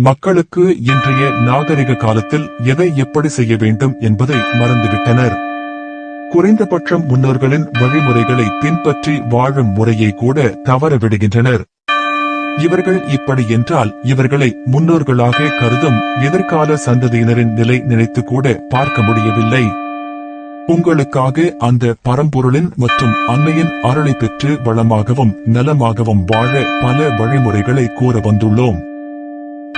மக்களுக்கு இன்றைய நாகரிக காலத்தில் எதை எப்படி செய்ய வேண்டும் என்பதை மறந்துவிட்டனர். குறைந்தபட்சம் முன்னோர்களின் வழிமுறைகளை பின்பற்றி வாழும் முறையை கூட தவறவிடுகின்றனர். இவர்கள் இப்படி என்றால் இவர்களை முன்னோர்களாக கருதும் எதிர்கால சந்ததியினரின் நிலை நினைத்து கூட பார்க்க முடியவில்லை. உங்களுக்காக அந்த பரம்பொருளின் மற்றும் அன்னையின் அருளை பெற்று வளமாகவும் நலமாகவும் வாழ பல வழிமுறைகளை கூற வந்துள்ளோம்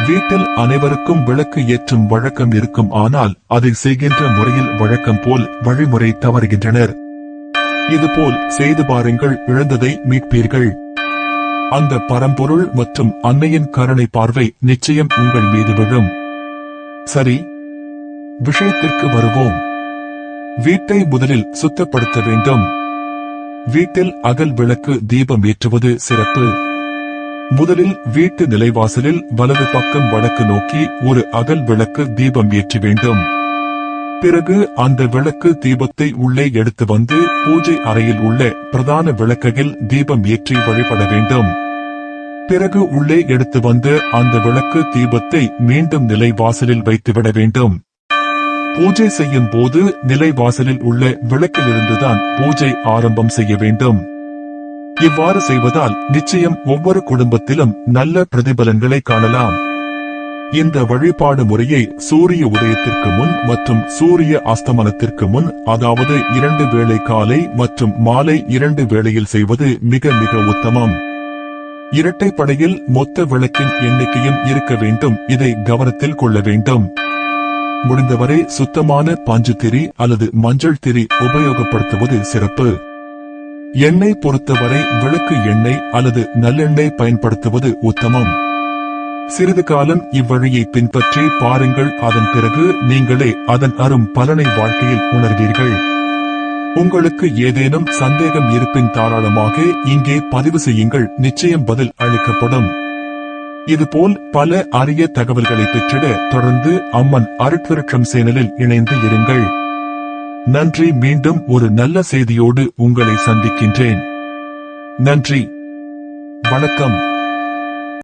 வீட்டில் அனைவருக்கும் விளக்கு ஏற்றும் வழக்கம் இருக்கும் ஆனால் அதை செய்கின்ற முறையில் வழக்கம் போல் வழிமுறை தவறுகின்றனர். இதுபோல் செய்து பாருங்கள் இழந்ததை மீட்பீர்கள். அந்த பரம்பொருள் மற்றும் அன்னையின் கருணை பார்வை நிச்சயம் உங்கள் மீது விழும். சரி விஷயத்திற்கு வருவோம். வீட்டை முதலில் சுத்தப்படுத்த வேண்டும். வீட்டில் அகல் விளக்கு தீபம் ஏற்றுவது சிறப்பு. முதலில் வீட்டு நிலைவாசலில் வலது பக்கம் வடக்கு நோக்கி ஒரு அகல் விளக்கு தீபம் ஏற்றி வேண்டும். பிறகு அந்த விளக்கு தீபத்தை உள்ளே எடுத்து வந்து பூஜை அறையில் உள்ள பிரதான விளக்கையில் தீபம் ஏற்றி வழிபட வேண்டும். பிறகு உள்ளே எடுத்து வந்து அந்த விளக்கு தீபத்தை மீண்டும் நிலைவாசலில் வைத்துவிட வேண்டும். பூஜை செய்யும் போது நிலைவாசலில் உள்ள விளக்கிலிருந்துதான் பூஜை ஆரம்பம் செய்ய வேண்டும். இவ்வாறு செய்வதால் நிச்சயம் ஒவ்வொரு குடும்பத்திலும் நல்ல பிரதிபலன்களை காணலாம். இந்த வழிபாடு முறையை சூரிய உதயத்திற்கு முன் மற்றும் சூரிய அஸ்தமனத்திற்கு முன் அதாவது இரண்டு வேளை காலை மற்றும் மாலை இரண்டு வேளையில் செய்வது மிக மிக உத்தமம். இரட்டைப்படையில் மொத்த விளக்கின் எண்ணிக்கையும் இருக்க வேண்டும் இதை கவனத்தில் கொள்ள வேண்டும். முடிந்தவரை சுத்தமான பஞ்சு திரி அல்லது மஞ்சள் திரி உபயோகப்படுத்துவது சிறப்பு. எண்ணெய் பொறுத்தவரை விளக்கு எண்ணெய் அல்லது நல்லெண்ணெய் பயன்படுத்துவது உத்தமம். சிறிது காலம் இவ்வழியை பின்பற்றி பாருங்கள். அதன் பிறகு நீங்களே அதன் அரும் பலனை வாழ்க்கையில் உணர்வீர்கள். உங்களுக்கு ஏதேனும் சந்தேகம் இருப்பின் தாராளமாக இங்கே பதிவு செய்யுங்கள். நிச்சயம் பதில் அளிக்கப்படும். இதுபோல் பல அரிய தகவல்களை பெற்றிட தொடர்ந்து அம்மன் அருட்விருட்சம் சேனலில் இணைந்து இருங்கள். நன்றி மீண்டும் ஒரு நல்ல செய்தியோடு உங்களை சந்திக்கின்றேன். நன்றி. வணக்கம்.